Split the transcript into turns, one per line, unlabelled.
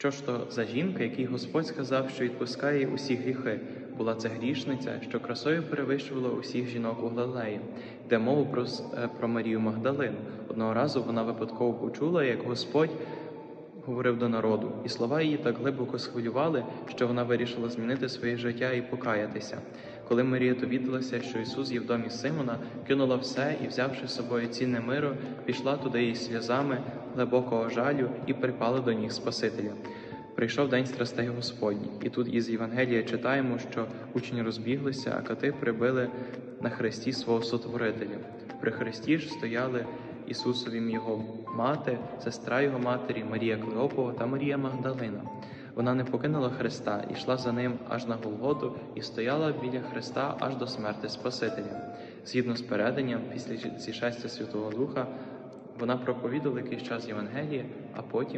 Що ж то за жінка, якій Господь сказав, що відпускає усі гріхи? Була це грішниця, що красою перевищувала усіх жінок у Галилеї, де мову про, е, про Марію Магдалину. Одного разу вона випадково почула, як Господь говорив до народу, і слова її так глибоко схвилювали, що вона вирішила змінити своє життя і покаятися. Коли Марія довідалася, що Ісус є в домі Симона, кинула все і, взявши з собою цінне миро, пішла туди із сльозами глибокого жалю і припала до ніг Спасителя. Прийшов день страстей Господніх, і тут із Євангелія читаємо, що учні розбіглися, а кати прибили на хресті свого сотворителя. При хресті ж стояли Ісусовім його мати, сестра його матері, Марія Клеопова та Марія Магдалина. Вона не покинула Христа і йшла за ним аж на Голготу і стояла біля Христа аж до смерти Спасителя. Згідно з переданням, після зішестя Святого Духа, вона проповідала якийсь час Євангеліє, а потім